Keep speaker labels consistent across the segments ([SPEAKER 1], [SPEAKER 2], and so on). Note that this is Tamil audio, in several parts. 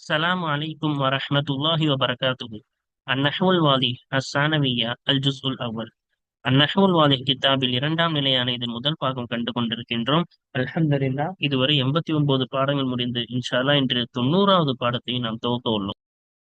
[SPEAKER 1] السلام عليكم ورحمة الله وبركاته النحو الواضح الثانوية الجزء الأول النحو الواضح கித்தாபில் இரண்டாம் நிலையான இதன் முதல் பாகம் கண்டு கொண்டிருக்கின்றோம் அல்ஹம்துலில்லா இதுவரை எண்பத்தி ஒன்பது பாடங்கள் முடிந்து இன்ஷால்லா இன்று தொண்ணூறாவது பாடத்தை நாம் துவக்க உள்ளோம்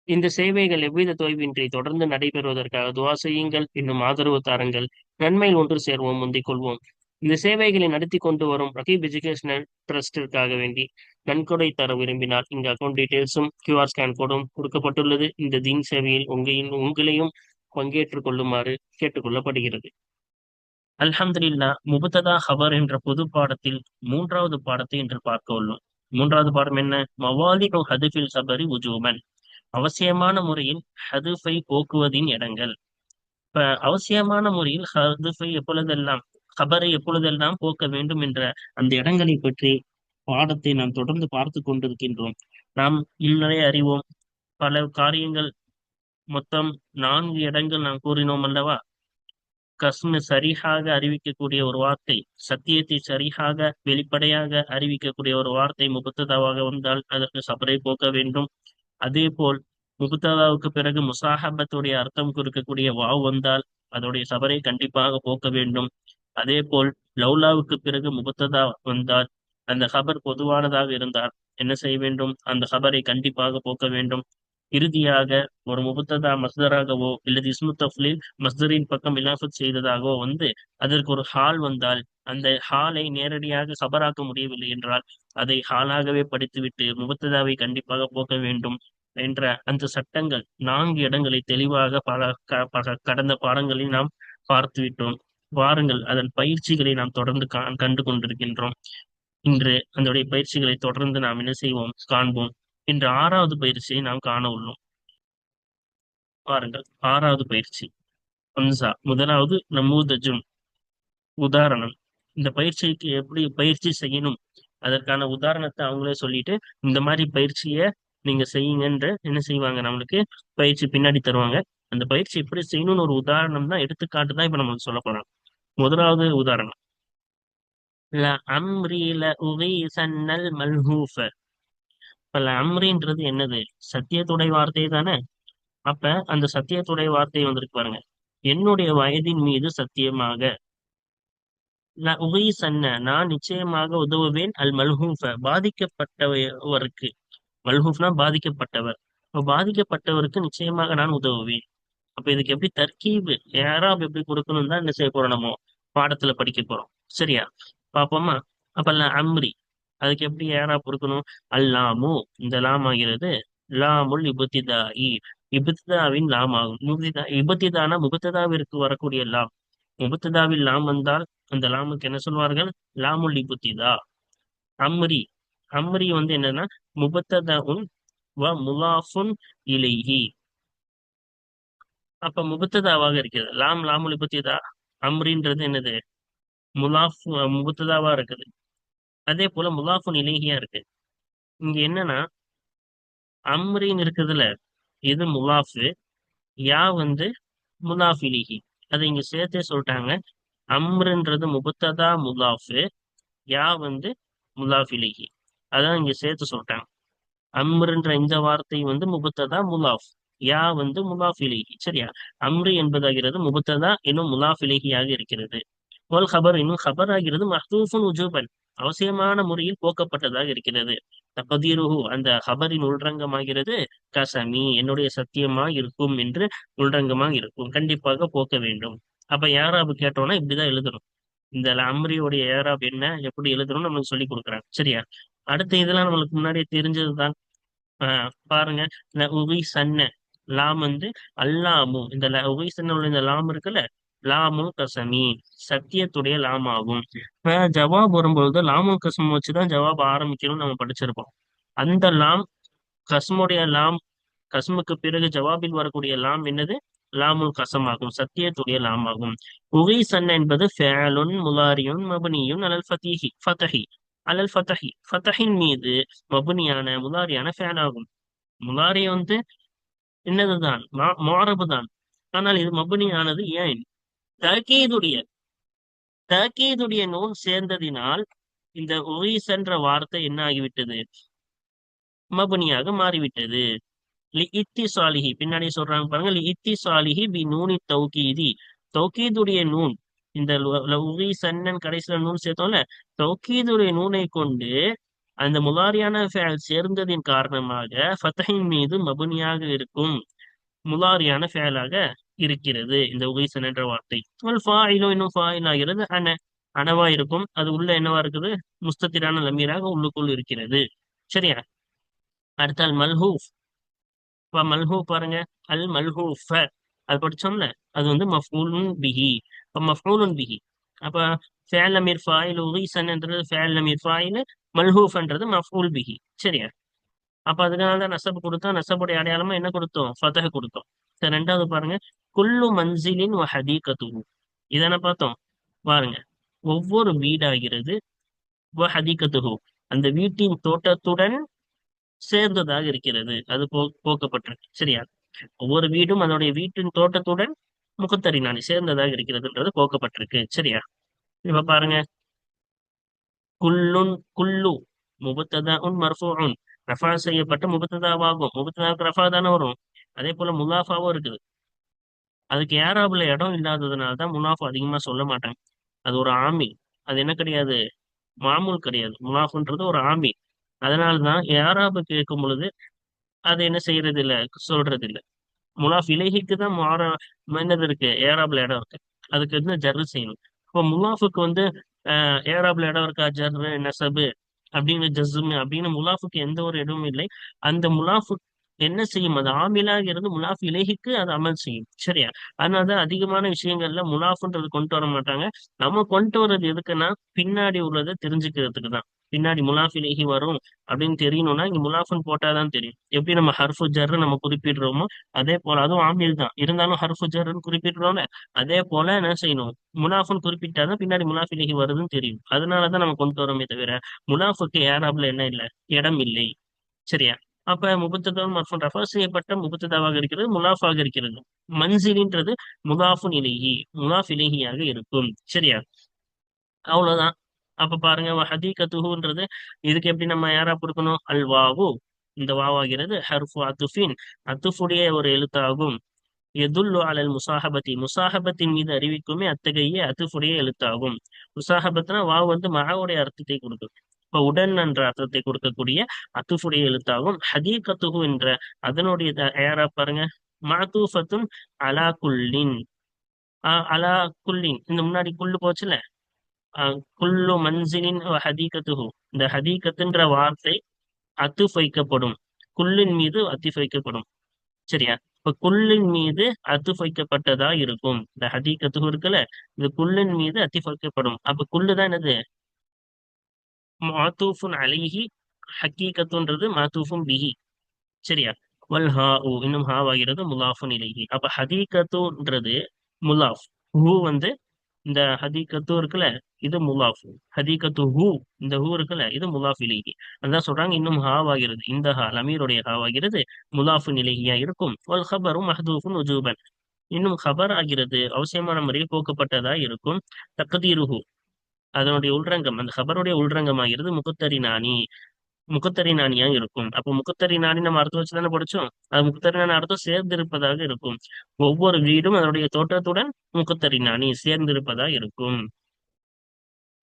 [SPEAKER 1] இந்த சேவைகள் எவ்வித தொய்வின்றி தொடர்ந்து நடைபெறுவதற்காக துவா செய்யுங்கள் இன்னும் ஆதரவு தாருங்கள் நன்மையில் ஒன்று சேர்வோம் முந்திக் கொள்வோம் இந்த சேவைகளை நடத்தி கொண்டு வரும் ரகீப் எஜுகேஷனல் ட்ரஸ்டிற்காக வேண்டி நன்கொடை தர விரும்பினால் இங்கு அக்கௌண்ட் டீடைல்ஸும் கியூஆர் ஸ்கேன் கோடும் கொடுக்கப்பட்டுள்ளது. இந்த தீன் சேவையில் உங்களின் உங்களையும் பங்கேற்றுக் கொள்ளுமாறு கேட்டுக்கொள்ளப்படுகிறது. அல்ஹம்துல்லா முபத்ததா ஹபர் என்ற பொது பாடத்தில் மூன்றாவது பாடத்தை இன்று பார்க்க உள்ளோம். மூன்றாவது பாடம் என்ன? மவாலி ஹதுஃபில் சபரி உஜூமன். அவசியமான முறையில் ஹதுஃபை போக்குவதின் இடங்கள். இப்ப அவசியமான முறையில் ஹதுஃபை எப்பொழுதெல்லாம் கபரை எப்பொழுதெல்லாம் போக்க வேண்டும் என்ற அந்த இடங்களை பற்றி பாடத்தை நாம் தொடர்ந்து பார்த்து கொண்டிருக்கின்றோம். நாம் முன்னரே அறிவோம். பல காரியங்கள் மொத்தம் நான்கு இடங்கள் நாம் கூறினோம் அல்லவா? கஸ்மு சரியாக அறிவிக்கக்கூடிய ஒரு வார்த்தை சத்தியத்தை சரியாக வெளிப்படையாக அறிவிக்கக்கூடிய ஒரு வார்த்தை முபத்ததாவாக வந்தால் அதற்கு சபரை போக்க வேண்டும். அதே போல் முபத்ததாவுக்கு பிறகு முசாஹபத்துடைய அர்த்தம் கொடுக்கக்கூடிய வாவ் வந்தால் அதோடைய சபரை கண்டிப்பாக போக்க வேண்டும். அதே போல் லவ்லாவுக்கு பிறகு முபத்ததா வந்தால் அந்த ஹபர் பொதுவானதாக இருந்தால் என்ன செய்ய வேண்டும்? அந்த ஹபரை கண்டிப்பாக போக்க வேண்டும். இறுதியாக ஒரு முபத்ததா மஸ்தராகவோ இல்லது இஸ்மு மஸ்தரின் பக்கம் இலாஃபத் செய்ததாகவோ வந்து அதற்கு ஒரு ஹால் வந்தால் அந்த ஹாலை நேரடியாக சபராக்க முடியவில்லை என்றால் அதை ஹாலாகவே படித்துவிட்டு முபத்ததாவை கண்டிப்பாக போக்க வேண்டும் என்ற அந்த சட்டங்கள் நான்கு இடங்களை தெளிவாக பல கடந்த பாடங்களில் நாம் பார்த்துவிட்டோம். வாருங்கள். அதன் பயிற்சிகளை நாம் தொடர்ந்து கண்டு கொண்டிருக்கின்றோம். இன்று அதனுடைய பயிற்சிகளை தொடர்ந்து நாம் என்ன செய்வோம்? காண்போம். இன்று ஆறாவது பயிற்சியை நாம் காண உள்ளோம். பாருங்கள் ஆறாவது பயிற்சி. அம்சா. முதலாவது நமூதஜும். உதாரணம். இந்த பயிற்சிக்கு எப்படி பயிற்சி செய்யணும்? அதற்கான உதாரணத்தை அவங்களே சொல்லிட்டு இந்த மாதிரி பயிற்சியை நீங்க செய்யுங்கன்ற என்ன செய்வாங்க? நம்மளுக்கு பயிற்சி பின்னாடி தருவாங்க. அந்த பயிற்சி எப்படி செய்யணும்னு ஒரு உதாரணம் தான் எடுத்துக்காட்டு தான் இப்ப நம்மளுக்கு சொல்ல போறோம். முதலாவது உதாரணம். ல அம்ரி ல உகைசன்னல் மல்ஹூஃப. இப்ப ல அம்ரின்றது என்னது? சத்தியத்துடைய வார்த்தை தானே? அப்ப அந்த சத்தியத்துடைய வார்த்தை வந்திருக்கு பாருங்க. என்னுடைய வயதின் மீது சத்தியமாக. உகை சன்ன நான் நிச்சயமாக உதவுவேன் அல் மல்ஹூஃப. பாதிக்கப்பட்டவருக்கு மல்ஹூஃப்னா பாதிக்கப்பட்டவர். பாதிக்கப்பட்டவருக்கு நிச்சயமாக நான் உதவுவேன். அப்ப இதுக்கு எப்படி தர்கீபு யாராப் எப்படி கொடுக்கணும் தான் என்ன செய்ய போறோம் நம்ம பாடத்துல படிக்க போறோம். சரியா? பாப்போமா அப்ப அம்ரி அதுக்கு எப்படி யாரா கொடுக்கணும்? அல்லாமு இந்த லாம் ஆகிறது லாமுல் இபுத்திதாயி. இபுத்திதாவின் லாம் ஆகும். முபத்திதா இபத்திதானா முபத்ததாவிற்கு வரக்கூடிய லாம். முபத்ததாவில் லாம் வந்தால் அந்த லாமுக்கு என்ன சொல்வார்கள்? லாமுல் இபுத்திதா. அம்ரி அம்ரி வந்து என்னன்னா முபத்ததாவும் வ முலாஃபுன் இலைஹி. அப்ப முபத்ததாவாக இருக்கிறது. லாம் லாமுலி இபுத்திதா அம்ரின்றது என்னது? முலாஃப் முபத்ததாவா இருக்குது. அதே போல முலாஃபு நிலைகியா இருக்கு. இங்க என்னன்னா அம்ரின்னு இருக்குதுல இது முலாஃபு? யா வந்து முலாஃபிலிஹி அதை இங்க சேர்த்தே சொல்லிட்டாங்க. அம்ருன்றது முபத்ததா முலாஃபு? யா வந்து முலாஃபிலிஹி அதான் இங்க சேர்த்து சொல்லிட்டாங்க. அம்ருன்ற இந்த வார்த்தை வந்து முபத்ததா முலாஃப். யா வந்து முலாஃபிலிஹி சரியா? அம்ரு என்பதாகிறது முபத்ததா இன்னும் முலாஃபிலிஹியாக இருக்கிறது. ஒல் ஹபர் இன்னும் ஹபர் ஆகிறது மஹ்தூஃபுன் உஜூபன். அவசியமான முறையில் போக்கப்பட்டதாக இருக்கிறது. தகதீருஹு அந்த ஹபரின் உள்ரங்கமாகிறது. கசமி என்னுடைய சத்தியமா இருக்கும் என்று உள்ரங்கமா இருக்கும். கண்டிப்பாக போக்க வேண்டும். அப்ப யாராபு கேட்டோம்னா இப்படிதான் எழுதணும். இந்த அம்ரியோடைய ஏராப் என்ன எப்படி எழுதணும்னு நம்மளுக்கு சொல்லி கொடுக்குறாங்க. சரியா? அடுத்த இதெல்லாம் நம்மளுக்கு முன்னாடியே தெரிஞ்சதுதான். ஆஹ் பாருங்க. உவி சன்ன. லாம் வந்து அல்லாமும் இந்த உள்ள இந்த லாம் இருக்குல்ல? லாமுல் கசமி. சத்தியத்துடைய லாம் ஆகும் ஜவாப் வரும்பொழுது லாமுல் கசம் வச்சுதான் ஜவாப் ஆரம்பிக்கணும்னு நம்ம படிச்சிருப்போம் அந்த லாம் கஸ்முடைய லாம் கஸ்முக்கு பிறகு ஜவாபில் வரக்கூடிய லாம் என்னது? லாமுல் கசம் ஆகும் சத்தியத்துடைய லாம் ஆகும் உகை சன்ன என்பது ஃபேலுன் முலாரியுன் மபனியுன் அலல் ஃபதீஹி ஃபதஹி. அலல் ஃபதஹி. ஃபதஹின் மீது மபுனியான முலாரியான ஃபேன் ஆகும் முலாரி வந்து என்னதுதான்? மாரபு தான் ஆனால் இது மபுனியானது ஏன்? தகீதுடைய தகீதுடைய நூல் சேர்ந்ததினால் இந்த ஒய்ஸ் என்ற வார்த்தை என்ன ஆகிவிட்டது? மபுனியாக மாறிவிட்டது. லி இத்தி சாலிஹி பின்னாடி சொல்றாங்க பாருங்க. லி இத்தி சாலிஹி பி நூனி தௌகீதி. தௌகீதுடைய நூன் இந்த உரி சன்னன் கடைசியில நூல் சேர்த்தோம்ல. தௌகீதுடைய நூனை கொண்டு அந்த முலாரியான ஃபேல் சேர்ந்ததின் காரணமாக ஃபத்தஹின் மீது மபுனியாக இருக்கும் முலாரியான ஃபேலாக இருக்கிறது. இந்த உகைசன் என்ற வார்த்தை. ஃபாயிலும் இன்னும் ஃபாயில் ஆகிறது அன அனவா இருக்கும். அது உள்ள என்னவா இருக்குது? முஸ்தத்திரான லமீராக உள்ளுக்குள் இருக்கிறது. சரியா? அடுத்தால் மல்ஹூஃப். மல்ஹூப் மல்ஹூ பாருங்க. அல் மல்ஹூஃப. அது படிச்சோம்ல? அது வந்து மஃபூலுன் பிஹி. இப்ப மஃபூலுன் பிஹி. அப்ப ஃபேல் அமீர் ஃபாயில் உகைசன்ன்றது ஃபேல் அமீர் ஃபாயில் மல்ஹூஃப்ன்றது மஃபூல் பிஹி. சரியா? அப்ப அதுக்காக தான் நசபு கொடுத்தோம். நசபுடைய அடையாளமா என்ன கொடுத்தோம்? ஃபதஹ் கொடுத்தோம். சரி ரெண்டாவது பாருங்க. குல்லு மன்சிலின் ஹதீகத்துஹு. இதனை பார்த்தோம்? பாருங்க. ஒவ்வொரு வீடாகிறது ஹதீகத்துஹு. அந்த வீட்டின் தோட்டத்துடன் சேர்ந்ததாக இருக்கிறது. அது போ போக்கப்பட்டிருக்கு. சரியா? ஒவ்வொரு வீடும் அதனுடைய வீட்டின் தோட்டத்துடன் முகத்தறிநாணி சேர்ந்ததாக இருக்கிறதுன்றது போக்கப்பட்டிருக்கு. சரியா? இப்ப பாருங்க. குல்லுன் குல்லு. முபத்ததா உன் மர்ஃபூன் ரஃபா செய்யப்பட்ட முபத்ததாவாகும். முபத்ததாவுக்கு ரஃபா தானே வரும். அதே போல முலாஃபாவும் இருக்குது. அதுக்கு ஏராபுல இடம் இல்லாததுனால தான் முனாஃபா அதிகமா சொல்ல மாட்டாங்க. அது ஒரு ஆமி. அது என்ன கிடையாது? மாமூல் கிடையாது. முனாஃபுன்றது ஒரு ஆமி. அதனாலதான் ஏராபு கேட்கும் பொழுது அது என்ன செய்யறது இல்ல சொல்றது இல்ல முலாஃப் இலகிக்கு தான் மாற என்னது இருக்கு. ஏராபுல இடம் இருக்கு. அதுக்கு வந்து ஜர்ரு செய்யணும். இப்போ முலாஃபுக்கு வந்து ஏராபுல இடம் இருக்கா ஜர் நெசபு அப்படின்னு ஜஸ்மு அப்படின்னு முலாஃபுக்கு எந்த ஒரு இடமும் இல்லை. அந்த முலாஃபு என்ன செய்யும்? அது ஆமிலாக இருந்து முலாஃப் இலகிக்கு அது அமல் செய்யும். சரியா? அதனாலதான் அதிகமான விஷயங்கள்ல முலாஃபுன்றது கொண்டு வர மாட்டாங்க. நம்ம கொண்டு வர்றது எதுக்குன்னா பின்னாடி உள்ளதை தெரிஞ்சுக்கிறதுக்கு தான். பின்னாடி முலாஃபிலேஹி வரும் அப்படின்னு தெரியணும்னா இங்க முலாஃபுன் போட்டாதான் தெரியும். எப்படி நம்ம ஹர்ஃபு ஜர்ரு நம்ம குறிப்பிடுறோமோ அதே போல அதுவும் ஆமில் தான். இருந்தாலும் ஹர்ஃபு ஜர்ருன்னு குறிப்பிடுறோம்ல அதே போல என்ன செய்யணும்? முனாஃபுன் குறிப்பிட்டாதான் பின்னாடி முலாஃபிலேஹி வருதுன்னு தெரியும். அதனாலதான் நம்ம கொண்டு வரோமே தவிர முனாஃபுக்கு ஏராப்ல என்ன இல்லை? இடம் இல்லை. சரியா? அப்ப முபத்ததான் மர்ஃபன் ரெஃபர் செய்யப்பட்ட முபத்ததாவாக இருக்கிறது முலாஃபாக இருக்கிறது. மன்சிலின்றது முலாஃபுன் இலேஹி முலாஃப் இலேஹியாக இருக்கும். சரியா? அவ்வளவுதான். அப்ப பாருங்க ஹதீகத்துஹுன்றது இதுக்கு எப்படி நம்ம யாரா கொடுக்கணும்? அல்வாவு இந்த வாவாகிறது ஹர்ஃபு அத்துஃபின். அத்துஃபுடைய ஒரு எழுத்தாகும். எதுல்லு அலல் முசாஹபத்தி முசாஹபத்தின் மீது அறிவிக்குமே அத்தகைய அத்துஃபுடைய எழுத்தாகும். முசாஹபத்னா வாவு வந்து மகாவுடைய அர்த்தத்தை கொடுக்கும். இப்ப உடன் என்ற அர்த்தத்தை கொடுக்கக்கூடிய அத்துஃபுடைய எழுத்தாகும். ஹதீகத்துஹு என்ற அதனுடைய யாரா பாருங்க. மாத்தூஃபத்துன் அலா குல்லின். அலா குல்லின். இந்த முன்னாடி குல்லு போச்சுல? குல்லு மன்சிலின் ஹதீகத்துஹு. இந்த ஹதீகத்துன்ற வார்த்தை அத்துஃப் வைக்கப்படும் குல்லின் மீது அத்திஃப் வைக்கப்படும் சரியா? இப்ப குல்லின் மீது அத்துஃப் வைக்கப்பட்டதா இருக்கும். இந்த ஹதீகத்துஹு இருக்குல்ல இந்த குல்லின் மீது அத்திஃப் வைக்கப்படும் அப்ப குல்லு தான் என்னது? மாத்தூஃபுன் அலிஹி ஹக்கீகத்துன்றது மாத்தூஃபும் பிஹி. சரியா? வல் ஹா இன்னும் ஹாவாகிறது முலாஃபுன் இலகி அப்ப ஹதீகத்துன்றது முலாஃப். ஹூ வந்து இந்த ஹதீகத்து இருக்குல்ல இது முலாஃபு. ஹதீக்கத்து ஹூ இந்த ஹூ இருக்குல்ல இது முலாஃப் இலகி அதான் சொல்றாங்க இன்னும் ஹாவாகிறது இந்த ஹா லமீருடைய ஹாவாகிறது முலாஃபு நிலகியா இருக்கும். ஒல் ஹபரும் மஹதூஃபுன் உஜூபன். இன்னும் ஹபர் ஆகிறது அவசியமான முறையில் போக்கப்பட்டதா இருக்கும். தக்கதீருஹு அதனுடைய உள்ரங்கம் அந்த ஹபருடைய உள்ரங்கம் ஆகிறது முகத்தரி நாணி. முகத்தரி நாணியா இருக்கும். அப்போ முகத்தரி நாணி நம்ம அர்த்தம் வச்சுதானே படிச்சோம். அது முகத்தரி நாணி அர்த்தம் சேர்ந்திருப்பதாக இருக்கும். ஒவ்வொரு வீடும் அதனுடைய தோட்டத்துடன் முகத்தரி நாணி சேர்ந்திருப்பதா இருக்கும்.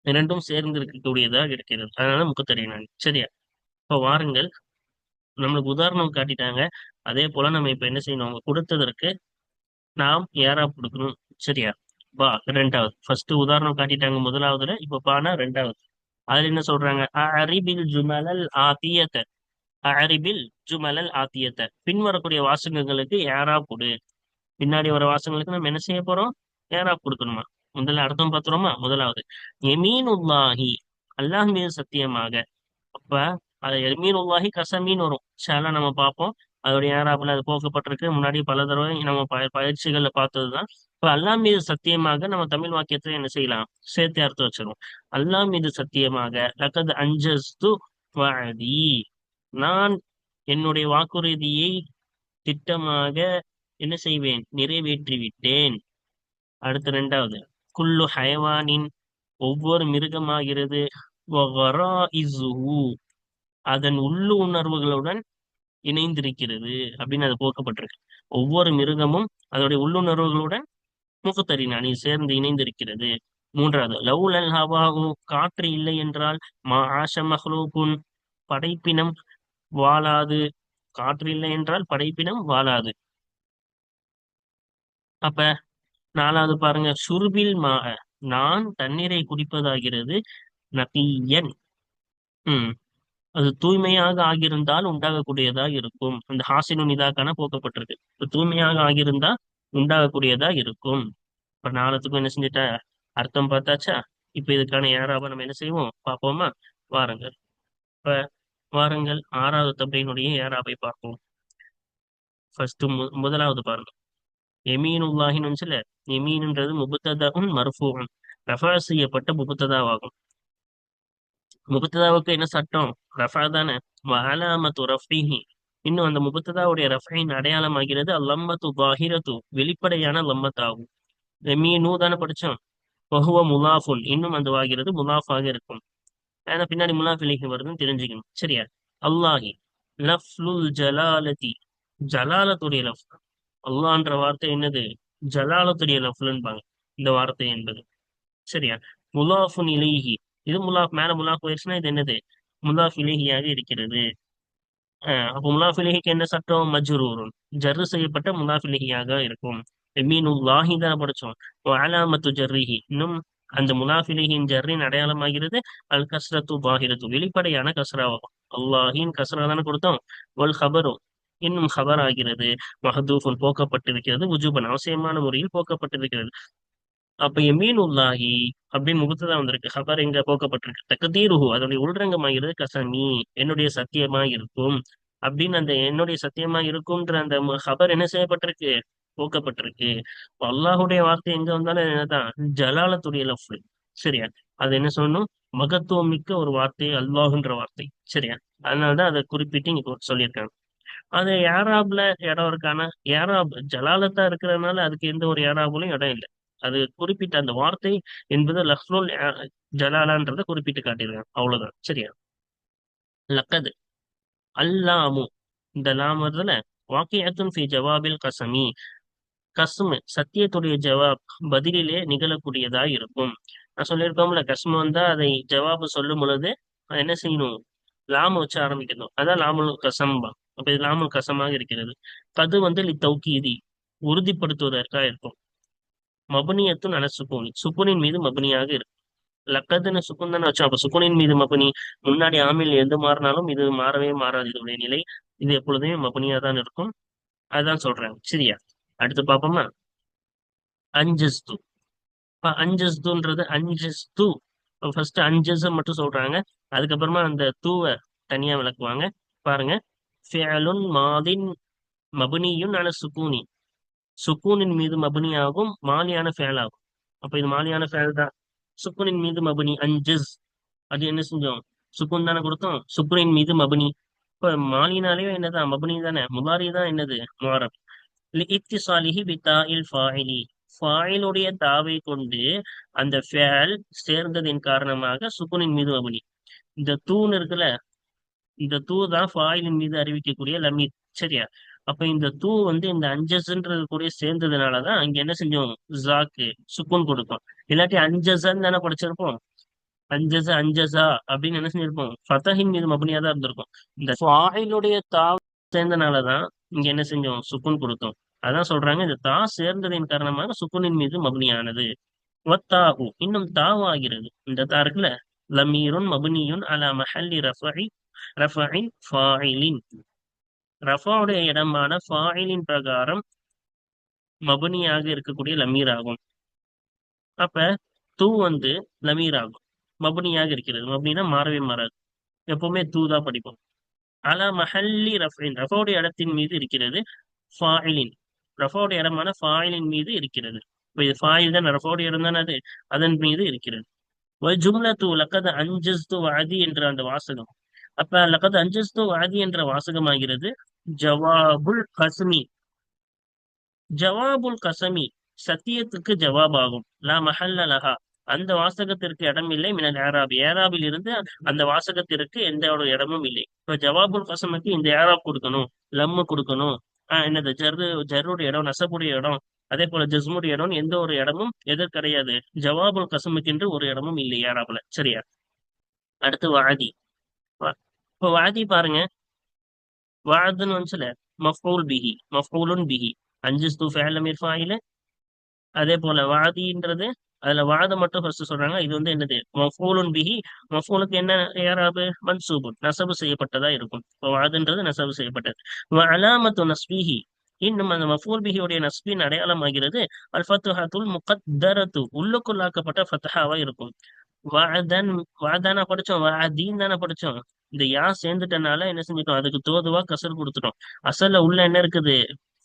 [SPEAKER 1] இரண்டும் சேர்ந்து இருக்கக்கூடியதாக இருக்கிறது. அதனால முகத்தரி நாணி. சரியா? இப்ப வாருங்கள். நம்மளுக்கு உதாரணம் காட்டிட்டாங்க. அதே போல நம்ம இப்ப என்ன செய்யணும்? அவங்க கொடுத்ததற்கு நாம் யாரா கொடுக்கணும். சரியா? பா ரெண்டாவது. ஃபர்ஸ்ட் உதாரணம் காட்டிட்டாங்க முதலாவதுல. இப்ப பானா ரெண்டாவது. அதுல என்ன சொல்றாங்க? அரிபில் ஜுமலல் ஆத்தியத்தை அரிபில் ஜுமலல் ஆத்தியத்தை பின்வரக்கூடிய வாசகங்களுக்கு ஏறா கொடு. பின்னாடி வர வாசகங்களுக்கு நம்ம என்ன செய்ய போறோம்? ஏரா கொடுக்கணுமா? முதல்ல அர்த்தம் பார்த்துறோமா? முதலாவது எமீன் உல்லாஹி அல்லாஹ் மீது சத்தியமாக. அப்ப அது எமீன் உல்லாஹி கசமீன் வரும். ஷாலா நம்ம பார்ப்போம். அதோடைய ஏறாப்புல அது போக்கப்பட்டிருக்கு. முன்னாடி பல தடவை நம்ம ப பயிற்சிகள்ல பார்த்ததுதான் இப்ப அல்லாஹ் மீது சத்தியமாக நம்ம தமிழ் வாக்கியத்துல என்ன செய்யலாம்? சேர்த்து அர்த்தம் வச்சிருவோம். அல்லாஹ் மீது சத்தியமாக லக்கது அஞ்சஸ்து வாதி நான் என்னுடைய வாக்குறுதியை திட்டமாக என்ன செய்வேன்? நிறைவேற்றி விட்டேன் அடுத்து ரெண்டாவது குல்லு ஹயவானின் ஒவ்வொரு மிருகமாகிறது அதன் உள்ளு உணர்வுகளுடன் இணைந்திருக்கிறது அப்படின்னு அது போக்கப்பட்டிருக்கு. ஒவ்வொரு மிருகமும் அதனுடைய உள்ளுணர்வுகளுடன் முகத்தறினானி சேர்ந்து இணைந்திருக்கிறது. மூன்றாவது லவுலல் ஹவாஹு காற்று இல்லை என்றால் மா ஆஷ மஹ்லூகுன் படைப்பினம் வாழாது. காற்று இல்லை என்றால் படைப்பினம் வாழாது. அப்ப நாலாவது பாருங்க சுருபில் மா நான் தண்ணீரை குடிப்பதாகிறது நபியன். உம் அது தூய்மையாக ஆகியிருந்தால் உண்டாகக்கூடியதா இருக்கும். அந்த ஹாசினு நிதாக்கான போக்கப்பட்டிருக்கு. தூய்மையாக ஆகியிருந்தா உண்டாகக்கூடியதா இருக்கும். இப்ப நாளத்துக்கும் என்ன செஞ்சுட்டா? அர்த்தம் பார்த்தாச்சா? இப்ப இதுக்கான ஏறாவ நம்ம என்ன செய்வோம்? பார்ப்போமா? வாருங்கள். இப்ப வாருங்கள். ஆறாவது தப்டையினுடைய யாராவை பார்ப்போம். ஃபர்ஸ்ட் முதலாவது பாருங்க. எமீனுல்லாஹின்னு சொல்ல எமீன்ன்றது முபுத்ததாவும் மருஃபூன் ரஃபா செய்யப்பட்ட முபுத்ததாவாகும். முபுத்ததாவுக்கு என்ன சட்டம்? ரஃபா தானே. வலாமத்து ரஃபிஹி. இன்னும் அந்த முபத்ததாவுடைய ரஃபைன் அடையாளமாகிறது. அல்லம்மத்து பாஹிரத்து வெளிப்படையான லம்மத்தாகும். எமீனு தானே படிச்சோம் பகுவ முலாஃபுன். இன்னும் அந்த வாகிறது முலாஃபாக இருக்கும். ஏன்னா பின்னாடி முலாஃபிலிக்கு வருதுன்னு தெரிஞ்சுக்கணும். சரியா? அல்லாஹி லஃப்லுல் ஜலாலதி. ஜலாலத்துடைய லஃப். அல்லான்ற வார்த்தை என்னது? ஜலாலத்துடைய லஃப்லுன்பாங்க. இந்த வார்த்தை என்பது. சரியா? முலாஃபுன் இலேஹி. இது முலாஃப் மேல முலாஃப் போயிடுச்சுன்னா இது என்னது? முலாஃப் இலேஹியாக இருக்கிறது. அப்போ முலாஃப் என்ன சட்டம்? மஜ்ரூரும் ஜர்ரு செய்யப்பட்ட முலாஃப் இருக்கும். இருக்கும் மீனுல்லாஹி தான் படிச்சோம். அலாமத்து ஜர்ரிஹி. இன்னும் அந்த முலாஃபிலிஹின் ஜர்ரின் அடையாளமாகிறது அல் கஸ்ரத்து பாகிரத்து வெளிப்படையான கஸ்ராவாகும். அல்லாஹின் கஸ்ரா தானே கொடுத்தோம். ஒல் ஹபரும். இன்னும் ஹபர் ஆகிறது மஹதூஃபுன் போக்கப்பட்டிருக்கிறது. உஜூபன் அவசியமான முறையில் போக்கப்பட்டிருக்கிறது. அப்ப எமீன் உல்லாஹி அப்படின்னு முகத்துதான் வந்திருக்கு. ஹபர் எங்க போக்கப்பட்டிருக்கு? தக்கதீருஹு அதனுடைய உள்ரங்கமாகிறது கசமி. என்னுடைய சத்தியமா இருக்கும் அப்படின்னு அந்த என்னுடைய சத்தியமா இருக்கும்ன்ற அந்த ஹபர் என்ன செய்யப்பட்டிருக்கு? போக்கப்பட்டிருக்கு. அல்லாஹுடைய வார்த்தை எங்க வந்தாலும் என்னதான்? ஜலாலத்துடைய லஃப் சரியா? அது என்ன சொல்லணும்? மகத்துவம் மிக்க ஒரு வார்த்தை அல்லாஹுன்ற வார்த்தை. சரியா? அதனாலதான் அதை குறிப்பிட்டு இங்க சொல்லியிருக்காங்க. அது ஏராப்ல இடம் இருக்கானா? ஏராப் ஜலாலத்தா இருக்கிறதுனால அதுக்கு எந்த ஒரு ஏராபுலையும் இடம் இல்லை. அது குறிப்பிட்ட அந்த வார்த்தை என்பது லஹ்லுல் ஜலாலான்றத குறிப்பிட்டு காட்டியிருக்காங்க. அவ்வளவுதான். சரியா? லக்கது. அல்லாமு. இந்த லாமதுல வாக்கியத்தும் ஃபி ஜவாபில் கசமி. கஸ்மு சத்தியத்துடைய ஜவாப் பதிலிலே நிகழக்கூடியதா இருக்கும் நான் சொல்லியிருக்கோம்ல கஸ்மு வந்தா அதை ஜவாபு சொல்லும் பொழுது என்ன செய்யணும்? லாம வச்சு ஆரம்பிக்கணும். அதான் லாமுல் கசம்பா. அப்ப இது லாமுல் கசமாக இருக்கிறது. கது வந்து லி தௌக்கீதி உறுதிப்படுத்துவதற்காக இருக்கும். மபனியத்தும் அல சுக்குனி சுக்குனின் மீது மபனியாக இருக்கும் லக்கதுன்னு சுக்குன் தானே வச்சோம். அப்ப சுக்குனின் மீது மபனி. முன்னாடி ஆமில் எந்த மாறினாலும் இது மாறவே மாறாது. இதனுடைய நிலை இது எப்பொழுதுமே மபுனியா தான் இருக்கும். அதுதான் சொல்றாங்க சரியா? அடுத்து பாப்போமா அஞ்சஸ்து. அஞ்சஸ்துன்றது அஞ்சஸ்து. ஃபர்ஸ்ட் அஞ்சஸ் மட்டும் சொல்றாங்க. அதுக்கப்புறமா அந்த தூவை தனியா விளக்குவாங்க. பாருங்க. மாதின் மபுனியும் அல சுக்கூனி சுக்கூனின் மீது மபுனி ஆகும் மாலியான ஃபேல் ஆகும். அப்ப இது மாலியான ஃபேல் தான். சுக்குனின் மீது மபுனி அஞ்சஸ் அது என்ன செஞ்சோம்? சுக்குன் தானே கொடுத்தோம். சுக்குனின் மீது மபுனி. இப்ப மாலினாலே என்னதான் மபுனி தானே. முலாரி தான் என்னது? மாறம் இத்திசாலிஹி பித்தா இல் ஃபாயிலி. ஃபாயிலுடைய தாவை கொண்டு அந்த ஃபேல் சேர்ந்ததின் காரணமாக சுக்குனின் மீது மபுனி. இந்த தூண் இருக்குல்ல? இந்த தூ தான் ஃபாயிலின் மீது அறிவிக்கக்கூடிய லமீத். சரியா? அப்ப இந்த தூ வந்து இந்த அஞ்சஸ்ன்றது கூட சேர்ந்ததுனாலதான் அங்க என்ன செஞ்சோம்? ஜாக்கு சுக்குன் கொடுக்கும் இல்லாட்டி அஞ்சசன்னு தானே படிச்சிருப்போம். அஞ்சச அஞ்சசா அப்படின்னு என்ன செஞ்சிருப்போம்? ஃபதஹின் மீது மபனியா தான் இருந்திருக்கும். இந்த ஃபாயிலுடைய தா சேர்ந்தனாலதான் இங்க என்ன செஞ்சோம்? சுக்குன் கொடுத்தோம். அதான் சொல்றாங்க இந்த தா சேர்ந்ததின் காரணமாக சுக்குனின் மீது மபனியானது. வத்தாஹு இன்னும் தாவாகிறது. இந்த தா இருக்குல்ல? லமீருன் மபுனியுன் அலா மஹல்லி ரஃபி ரஃபின் ஃபாயிலின். ரஃபாவுடைய இடமான ஃபாயிலின் பிரகாரம் மபுனியாக இருக்கக்கூடிய லமீர் ஆகும் அப்ப தூ வந்து லமீர் ஆகும் மபுனியாக இருக்கிறது. மபனினா மாறவே மாறாது. எப்பவுமே தூ தான் படிப்போம். அலா மஹல்லி ரஃபின். ரஃபாவுடைய இடத்தின் மீது இருக்கிறது ஃபாயிலின். ரஃபாவுடைய இடமான ஃபாயிலின் மீது இருக்கிறது. இப்போ இது ஃபாயில் தான்? ரஃபாவுடைய இடம் தானே அது? அதன் மீது இருக்கிறது. ஜும்லத்து லக்கது அஞ்சஸ்து வாதி என்ற அந்த வாசகம். அப்ப லக்கது அஞ்சஸ்து வாதி என்ற வாசகமாகிறது ஜவாபுல் கசமி ஜவாபுல் கசமி சத்தியத்துக்கு ஜவாப் ஆகும் லா மஹல்ல அந்த வாசகத்திற்கு இடம் இல்லை மினல் ஏராபி. ஏராபில் இருந்து அந்த வாசகத்திற்கு எந்த ஒரு இடமும் இல்லை. இப்ப ஜவாபுல் கசமுக்கு இந்த ஏராப் கொடுக்கணும் லம்மு கொடுக்கணும். ஆஹ் என்னது ஜர்ரு ஜர்ருடைய இடம் நசபுடைய இடம் அதே போல ஜஸ்முடைய இடம் எந்த ஒரு இடமும் எதிர் கிடையாது. ஜவாபுல் கசமுக்கென்று ஒரு இடமும் இல்லை ஏராப்ல. சரியா? அடுத்து வாதி. இப்போ வாதி பாருங்க. வாதுன்னு வந்துச்சுல மஃபூல் பிஹி மஃபூலுன் பிஹி அஞ்சு ஃபேல மிர்ஃபாயில அதே போல வாதின்றது அதுல வாதம் மட்டும் ஃபர்ஸ்ட் சொல்றாங்க இது வந்து என்னது மஃபூலுன் பிஹி மஃபூலுக்கு என்ன ஏராபு மன்சூபு நசவு செய்யப்பட்டதா இருக்கும் இப்போ வாதுன்றது நசவு செய்யப்பட்டது அலாமத்து நஸ்பிஹி இன்னும் அந்த மஃபூல் பிஹியுடைய நஸ்பின் அடையாளமாகிறது அல் ஃபத்துஹத்துல் முகத்தரத்து உள்ளுக்குள்ளாக்கப்பட்ட ஃபத்தஹாவா இருக்கும் வாதன் வாதானா படிச்சோம் வாதீன் தானே படிச்சோம் இந்த யா சேர்ந்துட்டனால என்ன செஞ்சுட்டோம்? அதுக்கு தோதுவா கசர் கொடுத்துட்டோம். அசல்ல உள்ள என்ன இருக்குது?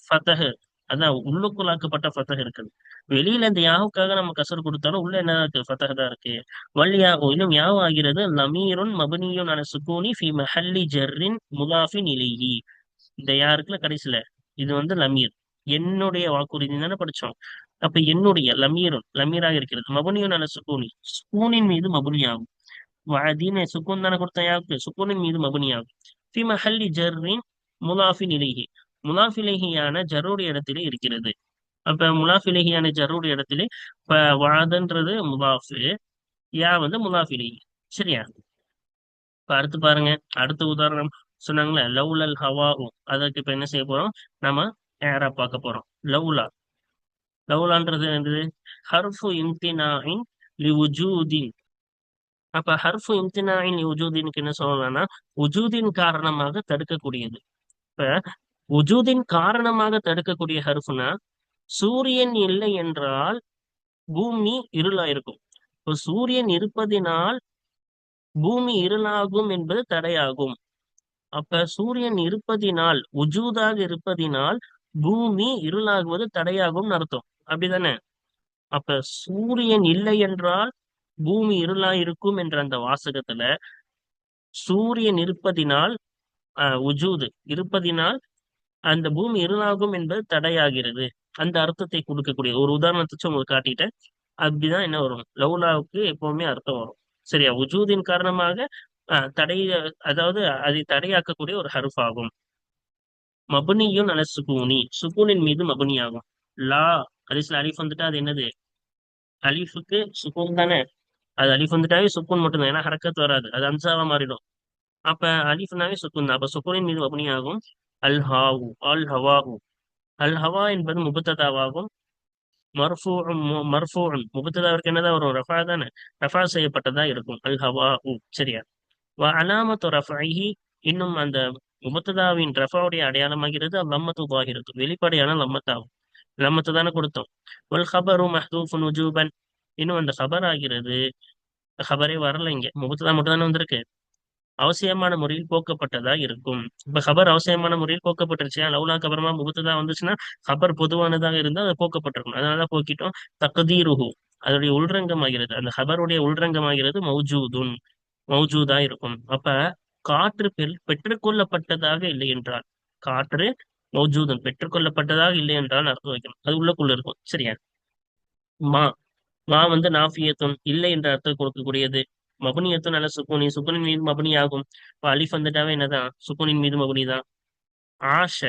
[SPEAKER 1] ஃபத்தஹு அதான் உள்ளுக்குள்ளாக்கப்பட்ட ஃபத்தஹ் இருக்குது. வெளியில இந்த யாவுக்காக நம்ம கசர் கொடுத்தாலும் உள்ள என்ன இருக்கு? ஃபத்தஹ் தான் இருக்கு. வல்லியா இன்னும் யாவும் ஆகிறது? லமீருன் மபனியும் அன சுகூனி ஃபி மஹல்லி ஜர்ரின் முலாஃபின் இலைஹி. இந்த யா இருக்குல்ல கடைசியில. இது வந்து லமீர். என்னுடைய வாக்குறுதி. தானே படிச்சோம். அப்ப என்னுடைய லமீரும் லமீராக இருக்கிறது. மபனியும் நல்ல சுகூனி. சுக்கூனின் மீது மபுனியாகும் வாதீன சுக்கூன் தானே கொடுத்த யாருக்கு சுக்கூனின் மீது மபுனியாகும் ஃபி மஹல்லி ஜர்ரின் முலாஃபின் இலேஹி முலாஃபிலேஹியான ஜர்ருடைய இடத்திலே இருக்கிறது அப்ப முலாஃபிலேஹியான ஜர்ருடைய இடத்திலே இப்ப வாதன்றது முலாஃபு யா வந்து முலாஃபிலேஹி சரியா இப்ப அடுத்து பாருங்க அடுத்த உதாரணம் சொன்னாங்களே லவ்லல் ஹவாஉ அதற்கு இப்ப என்ன செய்ய போறோம் நம்ம ஏரா பார்க்க போறோம் லவ்லா லவ்லான்றது என்னது ஹர்ஃபு இம்தினாயின் லிவுஜூதின் அப்ப ஹர்ஃபு இம்தினாயின் லி உஜூதினுக்கு என்ன சொல்லலாம்னா உஜூதின் காரணமாக தடுக்கக்கூடியது. இப்ப உஜூதின் காரணமாக தடுக்கக்கூடிய ஹர்ஃபுனா சூரியன் இல்லை என்றால் பூமி இருளா இருக்கும் இப்போ சூரியன் இருப்பதினால் பூமி இருளாகும் என்பது தடையாகும். அப்ப சூரியன் இருப்பதினால் உஜூதாக இருப்பதினால் பூமி இருளாகுவது தடையாகும் அர்த்தம். அப்படிதானே? அப்ப சூரியன் இல்லை என்றால் பூமி இருளா இருக்கும் என்ற அந்த வாசகத்துல சூரியன் இருப்பதினால் அஹ் உஜூது. இருப்பதினால் அந்த பூமி இருளாகும் என்பது தடையாகிறது. அந்த அர்த்தத்தை கொடுக்கக்கூடிய ஒரு உதாரணத்தை உங்களுக்கு காட்டிட்டேன். அப்படிதான் என்ன வரும்? லவ்லாவுக்கு எப்பவுமே அர்த்தம் வரும். சரியா? உஜூதின் காரணமாக தடை அதாவது அதை தடையாக்கக்கூடிய ஒரு ஹருஃப் ஆகும். மபுனியும் நல்ல சுகூனி. சுகூனின் மீது மபுனி ஆகும் லா அலிஸ்ல அலிஃப் வந்துட்டா அது என்னது? அலிஃபுக்கு சுகூன் தானே? அது அலிஃப் வந்துட்டாவே சுக்குன் மட்டும்தான். ஏன்னா ஹரக்கத் வராது. அது அன்சாவா மாறிடும். அப்ப அலிஃப்னாவே சுக்குன் தான். அப்ப சுக்குனின் மீது மபுனி ஆகும். அல் ஹாவு அல் ஹவாஹு அல் ஹவா என்பது முபத்ததாவாகும். மர்ஃபூ மர்ஃபூன் முபத்ததாவிற்கு என்னதான் வரும்? ரஃபா தானே. ரஃபா செய்யப்பட்டதா இருக்கும். அல் ஹவா சரியா? அலாமத்து ரஃபாஹி இன்னும் அந்த முபத்ததாவின் ரஃபாவுடைய அடையாளமாகிறது லம்மத்து உபாகிறது வெளிப்படையான லம்மத்தாகும். லம்மத்து தானே கொடுத்தோம். வல் ஹபரு மஹதூஃபுன் உஜூபன் இன்னும் அந்த ஹபர் ஆகிறது ஹபரே வரல இங்க. முபத்ததா மட்டும் தானே வந்திருக்கு. அவசியமான முறையில் போக்கப்பட்டதா இருக்கும். இப்ப ஹபர் அவசியமான முறையில் போக்கப்பட்டுருச்சு லவ்லாக்கு அப்புறமா முகத்துதா வந்துச்சுன்னா ஹபர் பொதுவானதாக இருந்தால் அதை போக்கப்பட்டிருக்கும். அதனாலதான் போக்கிட்டோம். தக்கதீருஹு அதோடைய உள்ரங்கமாகிறது. அந்த ஹபருடைய உள்ரங்கமாகிறது மௌஜூதுன். மௌஜூதா இருக்கும். அப்ப காற்று பெல் பெற்றுக்கொள்ளப்பட்டதாக இல்லை என்றால் காற்று மௌஜூதன். பெற்றுக்கொள்ளப்பட்டதாக இல்லை என்றால் அர்த்தம் வைக்கணும். அது உள்ளக்குள்ள இருக்கும். சரியா? மா. மா வந்து நாஃபியத்தும் இல்லை என்ற அர்த்தம் கொடுக்கக்கூடியது. மபுனியத்தும் நல்ல சுக்குனி. சுக்குனின் மீது மபுனி ஆகும் இப்போ அலிஃப் வந்துட்டாவே என்னதான்? சுக்குனின் மீது மபுனி தான் ஆஷ.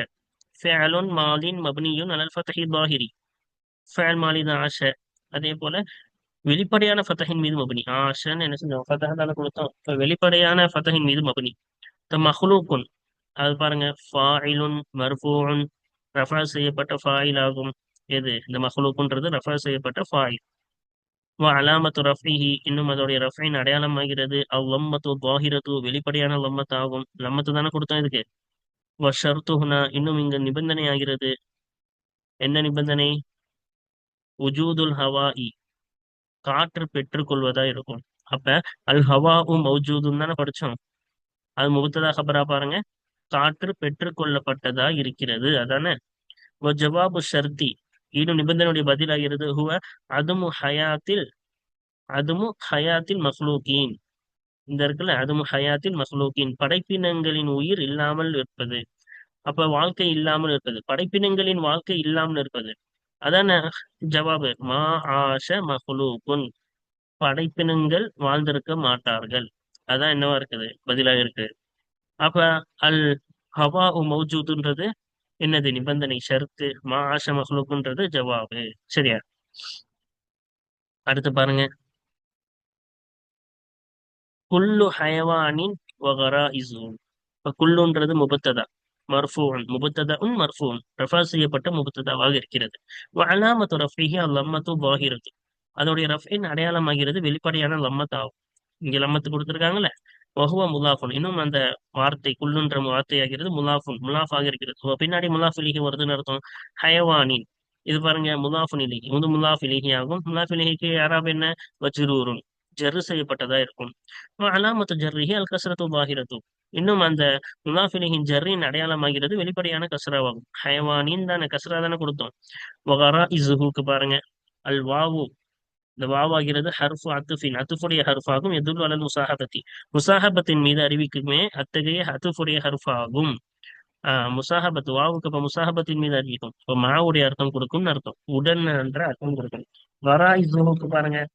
[SPEAKER 1] ஃபேலுன் மாலின் மபுனியும் நல்ல ஃபத்தஹி பாஹிரி ஃபேல் மாலி தான் ஆஷ. அதே போல வெளிப்படையான ஃபத்தஹின் மீது மபுனி. ஆஷன்னு என்ன செஞ்சோம் ஃபத்தஹ தானே கொடுத்தோம். இப்போ வெளிப்படையான ஃபத்தஹின் மீது மபுனி. மஹ்லூக்குன். அது பாருங்க. ஃபாயிலுன் மர்ஃபூன் ரஃபா செய்யப்பட்ட ஃபாயில் ஆகும் எது? இந்த மஹ்லூக்குன்றது ரஃபா செய்யப்பட்ட ஃபாயில். அலாமத்து ரஃபிஹி இன்னும் அதோடைய ரஃபின் அடையாளமாகிறது அவ் லம்மத்து துவாகிரத்து வெளிப்படையான லம்மத் ஆகும் லம்மத்து தானே கொடுத்தோம் இதுக்கு. வஷர்த்துஹுனா இன்னும் இங்க நிபந்தனை ஆகிறது. என்ன நிபந்தனை? உஜூதுல் ஹவாஇ. காற்று பெற்றுக்கொள்வதா இருக்கும். அப்ப அல் ஹவாவும் மௌஜூதும் தானே படிச்சோம். அது முகத்ததா ஹபரா பாருங்க. காற்று பெற்றுக்கொள்ளப்பட்டதா இருக்கிறது அதானே? ஜவாபு ஷர்தி ஈடு நிபந்தனையுடைய பதிலாகிறது. ஹுவ அதுமு ஹயாத்தில் அதுமு ஹயாத்தில் மஹ்லூக்கீன் இந்த இருக்குல்ல அதுமு ஹயாத்தில் மஹ்லூக்கீன் படைப்பினங்களின் உயிர் இல்லாமல் இருப்பது. அப்ப வாழ்க்கை இல்லாமல் இருப்பது. படைப்பினங்களின் வாழ்க்கை இல்லாமல் இருப்பது. அதான ஜவாபு. மா ஆஷ மஹ்லூக்குன் படைப்பினங்கள் வாழ்ந்திருக்க மாட்டார்கள். அதான் என்னவா இருக்குது? பதிலாக இருக்கு. அப்ப அல் ஹவா மௌஜூதுன்றது என்னது நிபந்தனை? ஷர்த்து? மா ஆஷ மஹ்லூக்குன்றது ஜவாபு. சரியா? அடுத்து பாருங்க. குல்லு ஹயவானின் வகரா இசு இப்ப குல்லுன்றது முபத்ததா? மர்ஃபூன். முபத்ததஉன் மர்ஃபூன். ரஃபா செய்யப்பட்ட முபத்ததாவாக இருக்கிறது. அலாமத்து ரஃபிஹி அல்லம்மத்து பாஹிரத்து அதோடைய ரஃபின் அடையாளமாகிறது வெளிப்படையான லம்மத் ஆகும் இங்க லம்மத்து கொடுத்துருக்காங்கல்ல? வகுவா முலாஃபுன். இன்னும் அந்த வார்த்தை குல்லுன்ற வார்த்தையாகிறது முலாஃபுன். முலாஃபாக இருக்கிறது பின்னாடி முலாஃப் இலிகி வருதுன்னு அர்த்தம். ஹயவானின். இது பாருங்க முலாஃபுன் இலிகி முது முலாஃப் இலிகி ஆகும். முலாஃப் இலிகிக்கு யாராப் என்ன? வஜ்ரூருன். ஜர்ரு செய்யப்பட்டதா இருக்கும். அலாமத்து ஜர்ரிஹி அல் கசரத்து பாகிரத்து இன்னும் அந்த முலாஃபிலிகின் ஜர்ரின் அடையாளமாகிறது வெளிப்படையான கசராவாகும் ஹயவானின் தானே கசரா தானே கொடுத்தோம். வகாரா இசுஹுக்கு பாருங்க. அல் வாவு. இந்த வாவாகிறது ஹர்ஃபு அத்துஃபின். அத்துஃபுடைய ஹர்ஃபாகும் எதுல் அலல் முசாஹபத்தி. முசாஹபத்தின் மீது அறிவிக்குமே அத்தகைய அத்துஃபுடைய ஹர்ஃபாகும். ஆஹ் முசாஹபத் வாவுக்கு இப்ப முசாஹபத்தின் மீது அறிவிக்கும். இப்ப மாவுடைய அர்த்தம் கொடுக்கும்னு அர்த்தம். உடன் என்ற அர்த்தம் கொடுக்கும் வரா இசுஹுக்கு பாருங்க.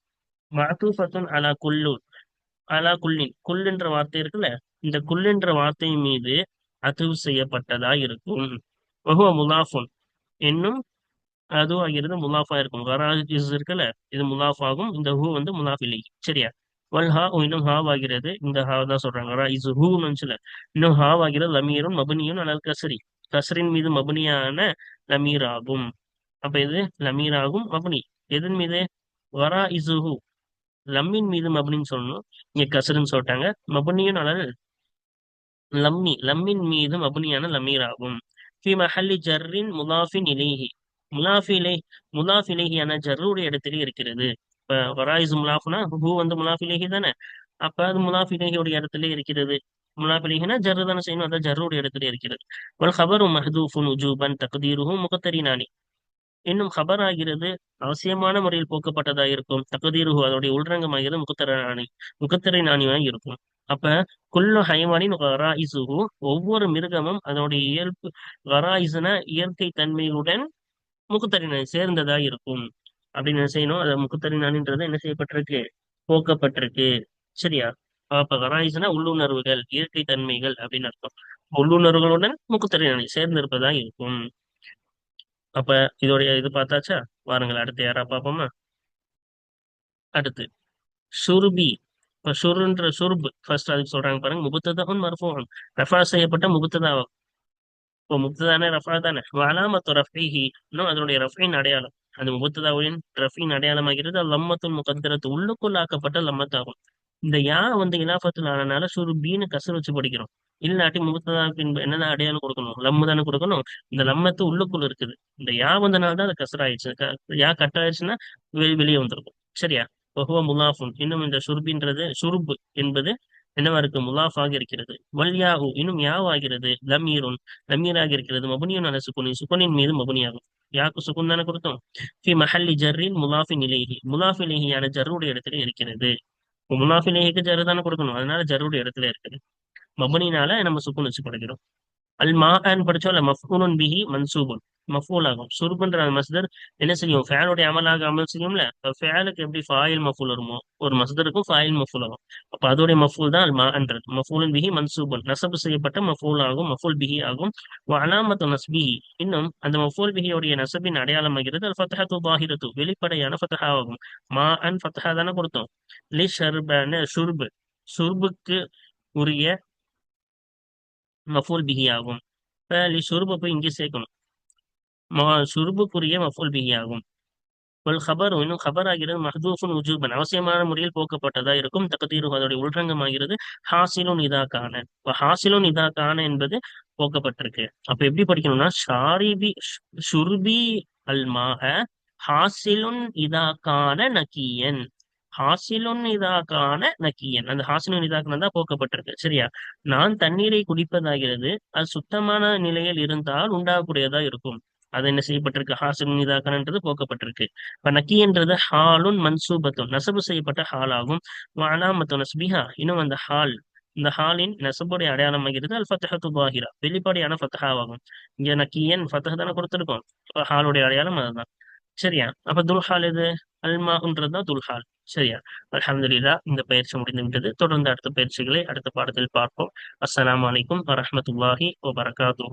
[SPEAKER 1] மஅதூஃபத்துன் அலா குல்லு அலா குல்லின். குல்லுன்ற வார்த்தை இருக்குல்ல? இந்த குல்லுன்ற வார்த்தையின் மீது அத்துவு செய்யப்பட்டதா இருக்கும் வஹுவ முலாஃபுன். என்னும் அது ஆகிறது முலாஃபா இருக்கும். கராஜிஸ் இருக்குல்ல இது முலாஃப் ஆகும் இந்த ஹூ வந்து முலாஃபிலி. சரியா? வல் ஹா இன்னும் ஹாவ் ஆகிறது இந்த ஹாவ் தான் சொல்றாங்க. ரா ஹூன்னு ஹூ இன்னும் ஹாவ் ஆகிறது லமீரும் மபனியும் அனல் கசரி கசரின் மீது மபனியான லமீர் ஆகும் அப்ப இது லமீர் ஆகும் மபனி. எதன் மீது? வரா இசுஹு லம்மின் மீது மபனின்னு சொல்லணும். இங்க கசருன்னு சொல்லிட்டாங்க. மபனியும் அனல் லம்மி லம்மின் மீது மபனியான லமீர் ஆகும் ஃபி மஹல்லி ஜர்ரின் முலாஃபின் இலேஹி. முலாஃபிலே முலாஃபிலேஹியான ஜர்ருடைய இடத்திலே இருக்கிறது. இப்ப வராயிஸ் முலாஃப்னா ஹூ வந்து முலாஃபிலேஹி தானே? அப்ப அது முலாஃபிலேஹியோடைய இடத்துல இருக்கிறது. முலாஃபிலேஹினா ஜர்ரு தானே செய்யணும்? அதான் ஜர்ருடைய இடத்துல இருக்கிறது. வல் ஹபரு மஹதூஃபுன் உஜூபன் தக்தீருஹு முகத்தரினானி. இன்னும் ஹபர் ஆகிறது அவசியமான முறையில் போக்கப்பட்டதா இருக்கும். தகுதீருஹு அதோடைய உள்ரங்கமாகிறது முகத்தரநாணி முகத்தரை நாணியாக இருக்கும். அப்ப குல்லு ஹைவானின் வராயிசுகு ஒவ்வொரு மிருகமும் அதனுடைய இயல்பு வராயிசுனா இயற்கை தன்மையுடன் முகுத்தரிணை சேர்ந்ததா இருக்கும்? அப்படின்னு என்ன செய்யணும்? அதை முகுத்தரினான்ன்றது என்ன செய்யப்பட்டிருக்கு? போக்கப்பட்டிருக்கு. சரியா? அப்ப வராயிசுனா உள்ளுணர்வுகள் இயற்கை தன்மைகள் அப்படின்னு அர்த்தம். உள்ளுணர்வுகளுடன் முக்குத்தரிணை சேர்ந்திருப்பதா இருக்கும். அப்ப இதோடைய இது பார்த்தாச்சா? வாருங்கள் அடுத்து யாரா பார்ப்போமா? அடுத்து சுருபி. இப்ப சுருன்ற சுருப் ஃபர்ஸ்ட் அதுக்கு சொல்றாங்க பாருங்க முபத்ததான் மர்ஃபூன். ரெஃபர் செய்யப்பட்ட முபத்ததாவா இப்போ முப்ததானே ரஃபா தானே வலாமத்து ரஃபிஹி. இன்னும் அதனுடைய ரஃபின் அடையாளம். அந்த முபத்ததாவின் ரஃபின் அடையாளமாகிறது லம்மத்துல் முகத்திரத்து. உள்ளுக்குள் ஆக்கப்பட்ட லம்மத்தாகும். இந்த யா வந்து இலாஃபத்தில் ஆனனால சுருபின்னு கசர் வச்சு படிக்கிறோம். இல்லாட்டி முகத்ததாவுக்கு என்னதான் அடையாளம் கொடுக்கணும்? லம்மு தானே கொடுக்கணும்? இந்த லம்மத்து உள்ளுக்குள்ள இருக்குது. இந்த யா வந்தனால தான் அது கசர் ஆயிடுச்சு. யா கட் ஆயிடுச்சுன்னா வெளியே வந்திருக்கும். சரியா? பகுவ முலாஃபுன். இன்னும் இந்த சுருபின்றது சுருப்பு என்பது என்னவா இருக்கு முலாஃபாக இருக்கிறது வல்யாகு இன்னும் யாவாகிறது? லமீருன். லமீராக இருக்கிறது மபுனியுன் அல்ல சுகுனி சுகுனின் மீது மபுனியாகும். யாக்கு சுகுன் தானே கொடுத்தோம்? ஃபி மஹல்லி ஜர்ரின் முலாஃபின் இலேஹி. முலாஃபி இலேஹியான ஜர்ருடைய இடத்துல இருக்கிறது. முலாஃபி இலேஹிக்கு ஜர்ரு தானே கொடுக்கணும். அதனால ஜர்ருடைய இடத்துல இருக்குது. மபுனினால நம்ம சுக்குன் வச்சு படிக்கிறோம் அல் மான் படிச்சோம் அல்ல மஃபூனுன் பிஹி மன்சூபுன். மஃபூல் ஆகும் சுருப்புன்ற மஸ்தர் என்ன செய்யும் ஃபேனுடைய அமலாக அமல் செய்யும்ல ஃபேனுக்கு எப்படி ஃபாயில் மஃபூல் வருமோ ஒரு மஸ்தருக்கும் ஃபாயில் மஃபூல் ஆகும் அப்ப அதோடைய மஃபூல் தான் மான்றது மஃபூலின் பிஹி மன்சூபன் நசபு செய்யப்பட்ட மஃபூல் ஆகும் மஃபூல் பிஹி ஆகும் அலாமத்து நஸ்பிஹி இன்னும் அந்த மஃபூல் பிஹியோடைய நசபின் அடையாளமாகிறது ஃபத்தஹா தூ பாஹிரத்து வெளிப்படையான ஃபத்தஹா ஆகும். மா அன் ஃபத்தஹா தானே கொடுத்தோம். லி ஷர்பன சுர்பு சுர்புக்கு உரிய மஃபூல் பிஹி ஆகும் லி சுர்பு போய் இங்கே சேர்க்கணும். சுருபுக்குரிய மஃபூல் பிஹி ஆகும். வல் ஹபர் இன்னும் ஹபர் ஆகிறது மஹதூஃபுன் உஜூபன் அவசியமான முறையில் போக்கப்பட்டதா இருக்கும். தகதீரு அதோடைய உள்ரங்கமாகிறது. ஹாசிலுன் இதா கான. ஹாசிலுன் இதா கான என்பது போக்கப்பட்டிருக்கு. அப்ப எப்படி படிக்கணும்னா ஷாரிபி சுருபி அல்மாக ஹாசிலுன் இதா கான நக்கியன் ஹாசிலுன் இதாக்கான நக்கியன் அந்த ஹாசிலுன் இதாக்கான தான் போக்கப்பட்டிருக்கு. சரியா? நான் தண்ணீரை குடிப்பதாகிறது. அது சுத்தமான நிலையில் இருந்தால் உண்டாகக்கூடியதா இருக்கும். அது என்ன செய்யப்பட்டிருக்கு? ஹாசிலுன் இதாக்கன்ன்றது போக்கப்பட்டிருக்கு. இப்ப நக்கின்றது ஹாலுன் மன்சூபத்தும் நசபு செய்யப்பட்ட ஹால் ஆகும் அலாமத்து நஸ்பிஹா இன்னும் அந்த ஹால் இந்த ஹாலின் நசபுடைய அடையாளமாகிறது அல் ஃபத்தஹத்து பாஹிரா வெளிப்படையான ஃபத்தஹாவாகும். இங்க நக்கியன் ஃபத்தஹ தானே கொடுத்துருக்கோம். ஹாலுடைய அடையாளம் அதுதான். சரியா? அப்ப துல்ஹால் இது அல்மான்றதுதான் துல்ஹால். சரியா? அலமதுல்லா இந்த பயிற்சி முடிந்து விட்டது தொடர்ந்து அடுத்த பயிற்சிகளை அடுத்த பாடத்தில் பார்ப்போம். அஸ்ஸலாமு அலைக்கும் வரஹ்மத்துல்லாஹி வரகாத்து